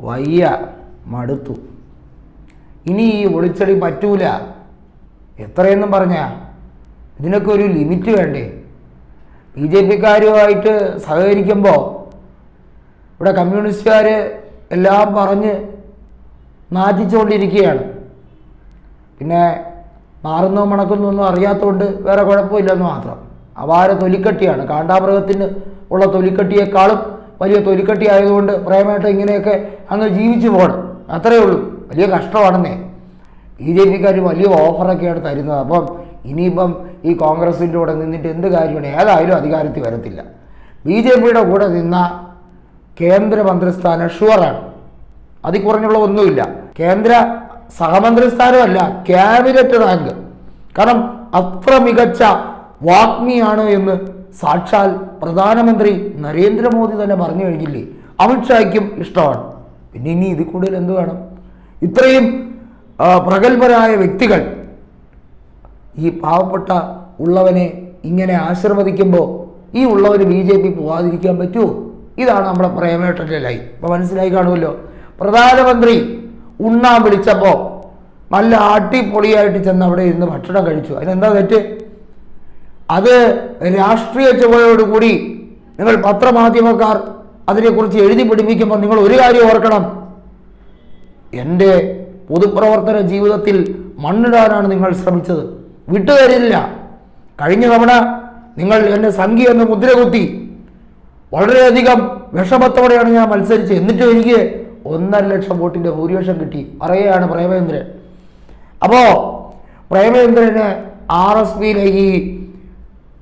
വയ്യ മടുത്തു. ഇനി ഈ ഒളിച്ചടി പറ്റൂല. എത്രയെന്നും പറഞ്ഞ ഇതിനൊക്കെ ഒരു ലിമിറ്റ് വേണ്ടേ? ബി ജെ പിക്കാരുമായിട്ട് സഹകരിക്കുമ്പോൾ ഇവിടെ കമ്മ്യൂണിസ്റ്റുകാർ എല്ലാം പറഞ്ഞ് നാറ്റിച്ചുകൊണ്ടിരിക്കുകയാണ് പിന്നെ മാറുന്നോ മണക്കുന്നോ ഒന്നും അറിയാത്തതുകൊണ്ട് വേറെ കുഴപ്പമില്ലെന്ന് മാത്രം. അവാര തൊലിക്കട്ടിയാണ്. കാണ്ടാമൃഗത്തിന് ഉള്ള തൊലിക്കട്ടിയേക്കാളും വലിയ തൊലിക്കട്ടി ആയതുകൊണ്ട് പ്രേമേട്ട ഇങ്ങനെയൊക്കെ അങ്ങ് ജീവിച്ചു പോകണം അത്രയേ ഉള്ളൂ. വലിയ കഷ്ടമാണെന്നേ. ബി ജെ പിക്കാർ വലിയ ഓഫറൊക്കെയാണ് തരുന്നത്. അപ്പം ഇനിയിപ്പം ഈ കോൺഗ്രസിന്റെ കൂടെ നിന്നിട്ട് എന്ത് കാര്യമാണ്? ഏതായാലും അധികാരത്തിൽ വരത്തില്ല. ബി ജെ പിയുടെ കൂടെ നിന്ന കേന്ദ്രമന്ത്രിസ്ഥാനം ഷുവറാണ്. അതിൽ കുറഞ്ഞുള്ള ഒന്നുമില്ല കേന്ദ്ര സഹമന്ത്രിസ്ഥാനമല്ല ക്യാബിനറ്റ് റാങ്ക്. കാരണം അത്ര മികച്ച വാഗ്മിയാണ് എന്ന് സാക്ഷാൽ പ്രധാനമന്ത്രി നരേന്ദ്രമോദി തന്നെ പറഞ്ഞു കഴിഞ്ഞില്ലേ? അമിത്ഷായ്ക്കും ഇഷ്ടമാണ്. പിന്നെ ഇനി ഇതിൽ കൂടുതൽ എന്ത് വേണം? ഇത്രയും പ്രഗത്ഭരായ വ്യക്തികൾ ഈ പാവപ്പെട്ട ഉള്ളവനെ ഇങ്ങനെ ആശീർവദിക്കുമ്പോൾ ഈ ഉള്ളവന് ബി ജെ പി പോവാതിരിക്കാൻ പറ്റുമോ ഇതാണ് നമ്മുടെ പ്രേമേട്ടന്റെ ലൈൻ. അപ്പോൾ മനസ്സിലായി കാണുമല്ലോ? പ്രധാനമന്ത്രി ഉണ്ണാൻ വിളിച്ചപ്പോൾ നല്ല അടിപൊളിയായിട്ട് ചെന്ന് അവിടെ ഇരുന്ന് ഭക്ഷണം കഴിച്ചു. അതിനെന്താ തെറ്റ്? അത് രാഷ്ട്രീയ ചുവയോടുകൂടി നിങ്ങൾ പത്രമാധ്യമക്കാർ അതിനെക്കുറിച്ച് എഴുതി പിടിപ്പിക്കുമ്പോൾ നിങ്ങൾ ഒരു കാര്യം ഓർക്കണം. എന്റെ പൊതുപ്രവർത്തന ജീവിതത്തിൽ മണ്ണിടാനാണ് നിങ്ങൾ ശ്രമിച്ചത്. വിട്ടുതരില്ല. കഴിഞ്ഞ തവണ നിങ്ങൾ എന്നെ സംഖ്യ എന്ന് മുദ്ര കുത്തി വളരെയധികം വിഷമത്തോടെയാണ് ഞാൻ മത്സരിച്ചത്. എന്നിട്ടും എനിക്ക് ഒന്നര ലക്ഷം വോട്ടിന്റെ ഭൂരിപക്ഷം കിട്ടി. പറയുകയാണ് പ്രേമേന്ദ്രൻ അപ്പോൾ പ്രേമേന്ദ്രന് ആർ എസ് പിയിലേക്ക്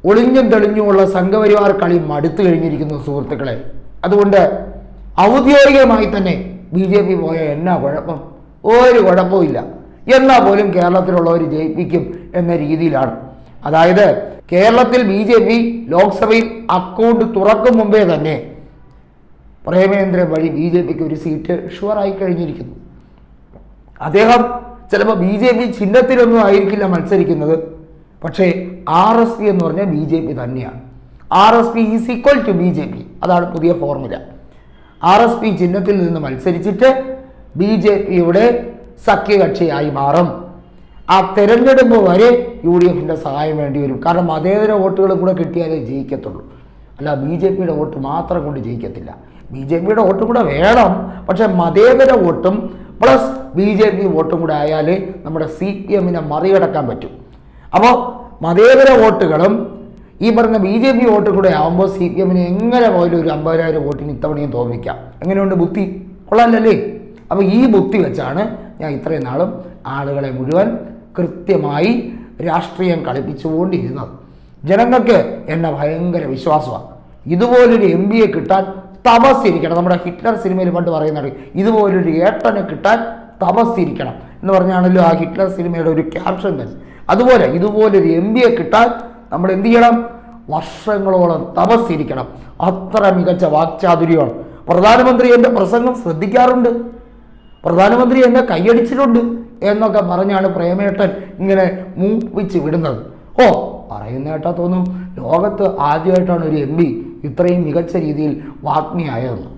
ഒളിഞ്ഞും തെളിഞ്ഞുമുള്ള സംഘപരിവാർ കളി മടുത്തു കഴിഞ്ഞിരിക്കുന്നു സുഹൃത്തുക്കളെ. അതുകൊണ്ട് ഔദ്യോഗികമായി തന്നെ ബി ജെ പി പോയ എന്നാ കുഴപ്പം? ഒരു കുഴപ്പമില്ല എന്നാൽ പോലും കേരളത്തിലുള്ളവർ ജയിപ്പിക്കും എന്ന രീതിയിലാണ്. അതായത് കേരളത്തിൽ ബി ജെ പി ലോക്സഭയിൽ അക്കൗണ്ട് തുറക്കും മുമ്പേ തന്നെ പ്രേമേന്ദ്രൻ വഴി ബി ജെ പിക്ക് ഒരു സീറ്റ് ഷുവറായി കഴിഞ്ഞിരിക്കുന്നു. അദ്ദേഹം ചിലപ്പോൾ ബി ജെ പി ചിഹ്നത്തിലൊന്നും ആയിരിക്കില്ല മത്സരിക്കുന്നത്. പക്ഷേ ആർ എസ് പി എന്ന് പറഞ്ഞാൽ ബി ജെ പി തന്നെയാണ്. R S P is equal to B J P. അതാണ് പുതിയ ഫോർമുല. ആർ എസ് പി ചിഹ്നത്തിൽ നിന്ന് മത്സരിച്ചിട്ട് ബി ജെ പിയുടെ സഖ്യകക്ഷിയായി മാറും. ആ തെരഞ്ഞെടുപ്പ് വരെ യു ഡി എഫിന്റെ സഹായം വേണ്ടി വരും. കാരണം മതേതര വോട്ടുകൾ കൂടെ കിട്ടിയാലേ ജയിക്കത്തുള്ളൂ. അല്ല ബി ജെ പിയുടെ വോട്ട് മാത്രം കൊണ്ട് ജയിക്കത്തില്ല. ബി ജെ പിയുടെ വോട്ടും കൂടെ വേണം. പക്ഷേ മതേതര വോട്ടും പ്ലസ് ബി ജെ പി വോട്ടും കൂടെ ആയാലേ നമ്മുടെ സി പി എമ്മിനെ മറികടക്കാൻ പറ്റും. അപ്പോൾ മതേതര വോട്ടുകളും ഈ പറഞ്ഞ ബി ജെ പി വോട്ട് കൂടെ ആകുമ്പോൾ സി പി എമ്മിന് എങ്ങനെ പോയാലും ഒരു അമ്പതിനായിരം വോട്ടിന് ഇത്തവണയും തോന്നിക്കാം എങ്ങനെയുണ്ട് ബുദ്ധി? കൊള്ളാമല്ലേ അപ്പോൾ ഈ ബുദ്ധി വെച്ചാണ് ഞാൻ ഇത്രയും നാളും ആളുകളെ മുഴുവൻ കൃത്യമായി രാഷ്ട്രീയം കളിപ്പിച്ചുകൊണ്ടിരുന്നത്. ജനങ്ങൾക്ക് എന്നെ ഭയങ്കര വിശ്വാസമാണ്. ഇതുപോലൊരു എം എ കിട്ടാൻ തപസ്സിരിക്കണം നമ്മുടെ ഹിറ്റ്ലർ സിനിമയിൽ പണ്ട് പറയുന്നുണ്ട് ഇതുപോലൊരു ഏട്ടനെ കിട്ടാൻ തപസ്സിരിക്കണം എന്ന് പറഞ്ഞാണല്ലോ ആ ഹിറ്റ്ലർ സിനിമയുടെ ഒരു ക്യാപ്ഷൻ തന്നെ. അതുപോലെ ഇതുപോലൊരു എം ബി എ കിട്ടാൻ നമ്മൾ എന്ത് ചെയ്യണം? വർഷങ്ങളോളം തപസ്സിരിക്കണം. അത്ര മികച്ച വാക്ചാതുര്യമാണ്. പ്രധാനമന്ത്രി എന്റെ പ്രസംഗം ശ്രദ്ധിക്കാറുണ്ട്. പ്രധാനമന്ത്രി എന്നെ കൈയടിച്ചിട്ടുണ്ട് എന്നൊക്കെ പറഞ്ഞാണ് പ്രേമേട്ടൻ ഇങ്ങനെ മൂപ്പിച്ച് വിടുന്നത്. ഓ പറയുന്നേട്ടാ തോന്നും ലോകത്ത് ആദ്യമായിട്ടാണ് ഒരു എം ഇത്രയും മികച്ച രീതിയിൽ വാഗ്മിയായതെന്ന്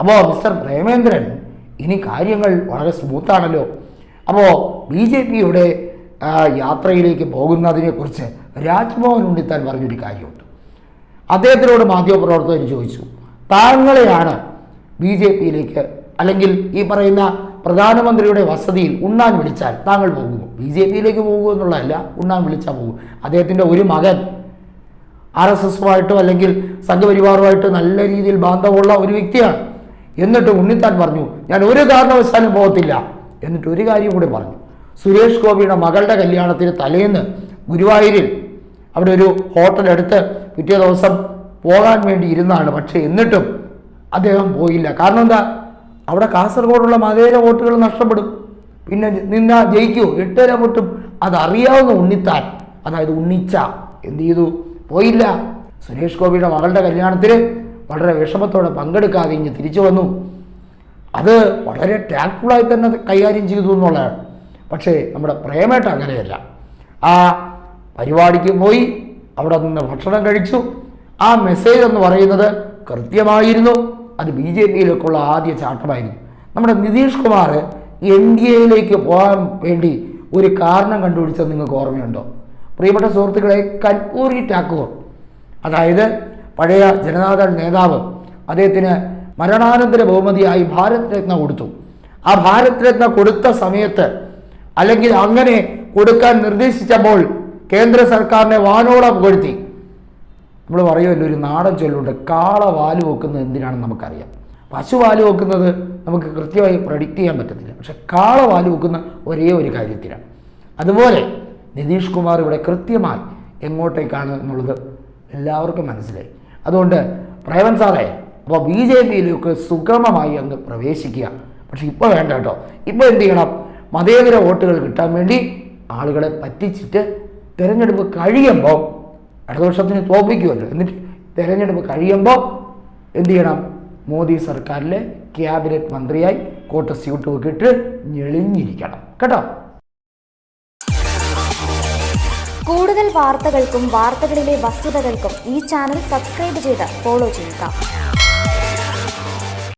അപ്പോൾ മിസ്റ്റർ പ്രേമേന്ദ്രൻ ഇനി കാര്യങ്ങൾ വളരെ സ്മൂത്താണല്ലോ അപ്പോൾ ബി ജെ പിയുടെ യാത്രയിലേക്ക് പോകുന്നതിനെക്കുറിച്ച് രാജ്മോഹൻ ഉണ്ണിത്താൻ പറഞ്ഞൊരു കാര്യമുണ്ട്. അദ്ദേഹത്തിനോട് മാധ്യമപ്രവർത്തകർ ചോദിച്ചു താങ്കളെയാണ് ബി ജെ പിയിലേക്ക് അല്ലെങ്കിൽ ഈ പറയുന്ന പ്രധാനമന്ത്രിയുടെ വസതിയിൽ ഉണ്ണാൻ വിളിച്ചാൽ താങ്കൾ പോകുമോ? ബി ജെ പിയിലേക്ക് പോകുമോ എന്നുള്ളതല്ല ഉണ്ണാൻ വിളിച്ചാൽ പോകും. അദ്ദേഹത്തിന്റെ ഒരു മകൻ ആർ എസ് എസുമായിട്ടോ അല്ലെങ്കിൽ സംഘപരിവാറുമായിട്ടോ നല്ല രീതിയിൽ ബാന്ധവമുള്ള ഒരു വ്യക്തിയാണ്. എന്നിട്ട് ഉണ്ണിത്താൻ പറഞ്ഞു ഞാൻ ഒരു കാരണവശാലും പോകത്തില്ല. എന്നിട്ട് ഒരു കാര്യം കൂടി പറഞ്ഞു. സുരേഷ് ഗോപിയുടെ മകളുടെ കല്യാണത്തിന് തലേന്ന് ഗുരുവായൂരിൽ അവിടെ ഒരു ഹോട്ടൽ എടുത്ത് പിറ്റേ ദിവസം പോകാൻ വേണ്ടി ഇരുന്നാണ്. പക്ഷേ എന്നിട്ടും അദ്ദേഹം പോയില്ല. കാരണം എന്താ? അവിടെ കാസർഗോഡുള്ള മതേര വോട്ടുകൾ നഷ്ടപ്പെടും. പിന്നെ നിന്നാ ജയിക്കൂ. എട്ടര വോട്ടും അതറിയാവുന്ന ഉണ്ണിത്താൻ അതായത് ഉണ്ണിച്ച എന്ത് ചെയ്തു? പോയില്ല. സുരേഷ് ഗോപിയുടെ മകളുടെ കല്യാണത്തിൽ വളരെ വിഷമത്തോടെ പങ്കെടുക്കാതെ ഇങ്ങ് തിരിച്ചു വന്നു. അത് വളരെ ടാക്ട്ഫുള്ളായി തന്നെ കൈകാര്യം ചെയ്തു എന്നുള്ളതാണ്. പക്ഷേ നമ്മുടെ പ്രേമേട്ട അങ്ങനെയല്ല. ആ പരിപാടിക്ക് പോയി അവിടെ നിന്ന് ഭക്ഷണം കഴിച്ചു. ആ മെസ്സേജ് എന്ന് പറയുന്നത് കൃത്യമായിരുന്നു. അത് ബി ജെ പിയിലേക്കുള്ള ആദ്യ ചാട്ടമായിരുന്നു. നമ്മുടെ നിതീഷ് കുമാർ എൻ ഡി എയിലേക്ക് പോകാൻ വേണ്ടി ഒരു കാരണം കണ്ടുപിടിച്ചത് നിങ്ങൾക്ക് ഓർമ്മയുണ്ടോ? പ്രിയപ്പെട്ട സുഹൃത്തുക്കളെ കൽപൂരി ടാക്കൂർ അതായത് പഴയ ജനതാദൾ നേതാവ്. അദ്ദേഹത്തിന് മരണാനന്തര ബഹുമതിയായി ഭാരത് രത്ന കൊടുത്തു. ആ ഭാരത് രത്ന കൊടുത്ത സമയത്ത് അല്ലെങ്കിൽ അങ്ങനെ കൊടുക്കാൻ നിർദ്ദേശിച്ചപ്പോൾ കേന്ദ്ര സർക്കാരിനെ വാനോളം പുകഴ്ത്തി നമ്മൾ പറയുമല്ലോ ഒരു നാടൻ ചൊല്ലുണ്ട്. കാള വാൽ വെക്കുന്നത് എന്തിനാണെന്ന് നമുക്കറിയാം. പശു വാൽ വെക്കുന്നത് നമുക്ക് കൃത്യമായി പ്രഡിക്റ്റ് ചെയ്യാൻ പറ്റത്തില്ല. പക്ഷെ കാള വാൽ വെക്കുന്ന ഒരേ ഒരു കാര്യത്തിലാണ്. അതുപോലെ നിതീഷ് കുമാർ ഇവിടെ കൃത്യമായി എങ്ങോട്ടേക്കാണ് എന്നുള്ളത് എല്ലാവർക്കും മനസ്സിലായി. അതുകൊണ്ട് പ്രേമൻ സാറേ അപ്പോൾ ബി ജെ പിയിലേക്ക് സുഗമമായി അങ്ങ് പ്രവേശിക്കുക. പക്ഷെ ഇപ്പോൾ വേണ്ട കേട്ടോ. ഇപ്പോൾ എന്ത് ചെയ്യണം? മതേതര വോട്ടുകൾ കിട്ടാൻ വേണ്ടി ആളുകളെ പറ്റിച്ചിട്ട് തിരഞ്ഞെടുപ്പ് കഴിയുമ്പോൾ അടുത്ത ഇടതുപക്ഷത്തിന് തോപ്പിക്കുമല്ലോ എന്നിട്ട് തിരഞ്ഞെടുപ്പ് കഴിയുമ്പോൾ എന്ത് ചെയ്യണം? മോദി സർക്കാരിലെ ക്യാബിനറ്റ് മന്ത്രിയായി കോട്ട സ്യൂട്ട് ഇട്ട് ഞെളിഞ്ഞിരിക്കണം. കേട്ടോ? കൂടുതൽ വാർത്തകൾക്കും വാർത്തകളിലെ വസ്തുതകൾക്കും ഈ ചാനൽ സബ്സ്ക്രൈബ് ചെയ്ത് ഫോളോ ചെയ്യുക.